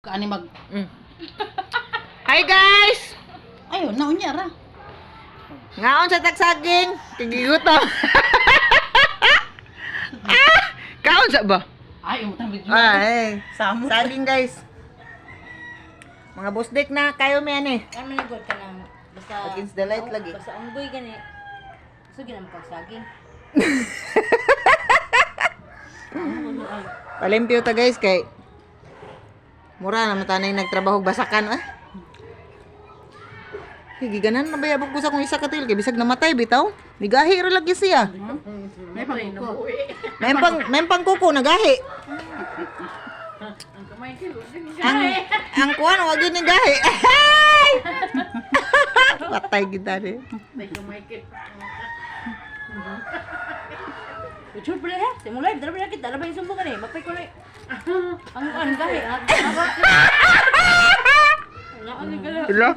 Kaani mag... Mm. Hi guys! Ayun, naunya ra. Ngaon sa tagsaging, kigigutom. ah! Kaon sa ba? Ay, umutang video. Ay, Samo. saging guys. Mga busdik na kayo may ano eh. Ano manigod ka ng basta Against the light lagi. Basta unggoy gani. So ginam kag saging. Palimpyo ta guys kay Mura na matanay nagtrabaho basakan ah. Higiganan na bayabog ko sa kung isa katil kay bisag namatay bitaw. Nigahi ra lagi siya. May pagkuko. May pang may pang kuko nagahi. ang ang kuan wag yun nigahi. Ay! Patay kita rin. Utsur pala ha. Simulay dara pala kita labay sumbo gani. Mapay ko na. Ang ang gahi. Ang gala. Hello?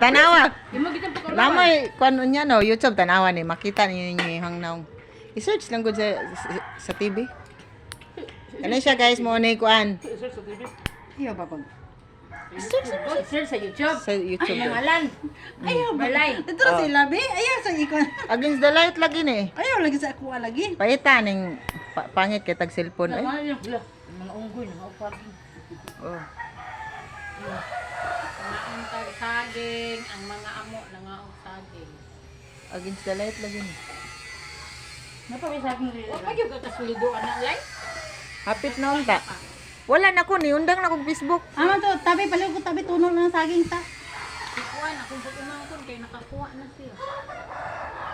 Tanawa. Lamay kuan unya no YouTube tanawa ni makita ninyo ni hangnaw. I-search lang gud sa, sa, sa TV. Ano siya guys mo ni kuan Ayaw ba pag... Sir sa YouTube. sa YouTube. Ang alan. Ayaw ba? Balay. Ito na sila, be. Ayaw sa ikon. Against the light lagi ni. Ayaw lagi sa ako lagi. Paita ning pa, pangit kay tag cellphone ay. Ano yung mga unggoy na upagin. Oh. ang tag- saging, ang mga amo na nga ang saging. Against the light lagi ni. Sa akin nila. Wa pa yung kakasulido anak lay. Hapit na unta. Wala na ko ni undang na kong Facebook. Ama to, tabi pala ko tabi tuno na ng saging ta. Ikuan, akong sa umangkon kay nakakuha na siya.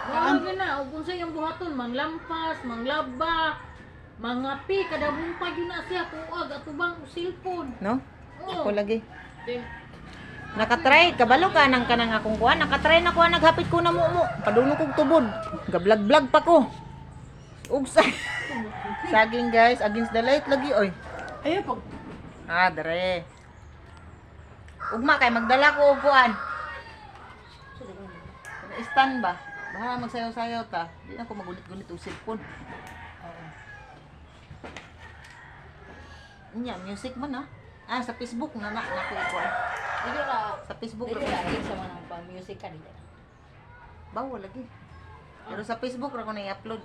Wala na, ug kung sa iyang buhaton, manglampas, manglaba, mangapi, kada bumpag yun na siya, kuwag, atubang cellphone. No? Oo. Ako lagi. Di- Nakatry, kabalo ka nang kanang akong kuan. Nakatry na kuan, naghapit ko na mo mo. Paduno kong tubod. Gablag-blag pa ko. Ugsa. Saging guys, against the light lagi oy. Ayaw pag... Ah, dere. Ugma kay magdala ko og kuan. Stand ba? Bahala magsayaw-sayaw ta. Di na ko magulit-gulit og cellphone. Nya, music man ah. Ah, sa Facebook na na na ko kuan. Dito na. Sa Facebook Dito ra ko. na. Sa mga pang music ka dito. Bawal lagi. Pero sa Facebook ra ko na i-upload.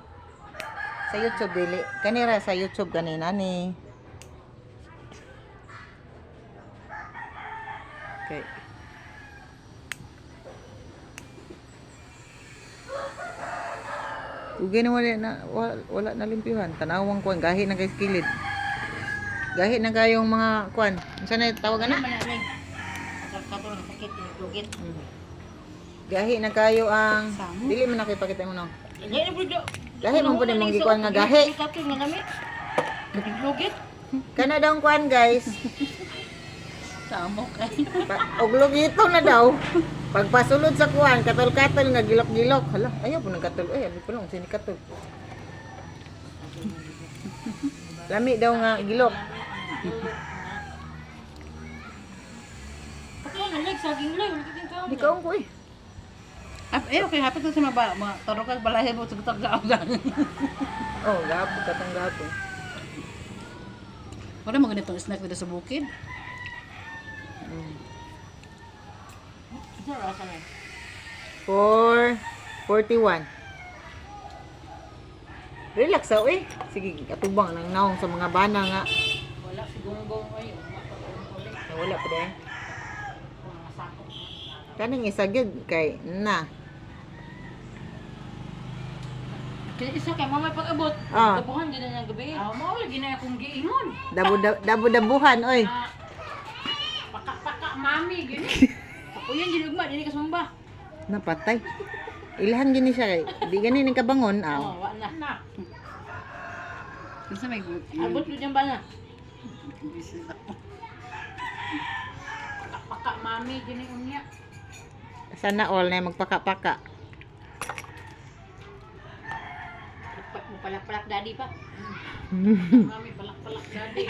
Sa YouTube dili. Kanira sa YouTube kanina ni. Okay. Ugay na wala na wala, wala na limpyuhan. Tanawang kuan gahi na kay kilid. Gahi na kayong mga kuan. Unsa na tawag na? Gahi na kayo ang dili man nakipakita mo no. Gahi po ni mong gikuan nga gahi. Kana daw kuan guys. Tamo kay. Pa- og lugito na daw. Pagpasulod sa kuan, katol-katol nga gilok-gilok. Hala, ayaw po ng katol. Ay, abi ko lang sini katol. Lami daw nga gilok. Katulong nga leg. Saging leg. Di kaong ko eh. Ap- Ayaw kay hapit na sa mga mga taro kag balay mo sa butag gaagan. Oh, gapo katong gapo. Wala mo ganitong snack dito sa bukid. 4 41. Relax sa eh. Sige, atubang nang naong sa mga bana nga. Wala si Gonggong ay, ulit. Wala pa din. Mga sakop. Kaning isa gyud kay na. Kaya isa kay mamay pag-abot. Ah. Gabuhan din na niyang gabi. Ah, mao lagi na akong giingon. Dabo dabo dabuhan oy. Ah, mami gini. Ako yan, dinugma. Dili ka sumba. Napatay. Ilhan gini siya kay di gani ning kabangon aw. Oh, wa na. Na, Kasi may good. Abot ko dyan ba na? paka mami gini unya. Sana all na magpaka-paka. Pa- Palak-palak daddy pa. Mami palak-palak dadi.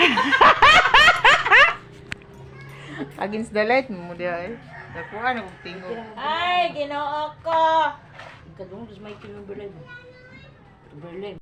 Against the light mo dia eh. Nakuha na kong tingog. Ay, ginoo ko! Kadung, dus may kinong berlay mo. Berlay.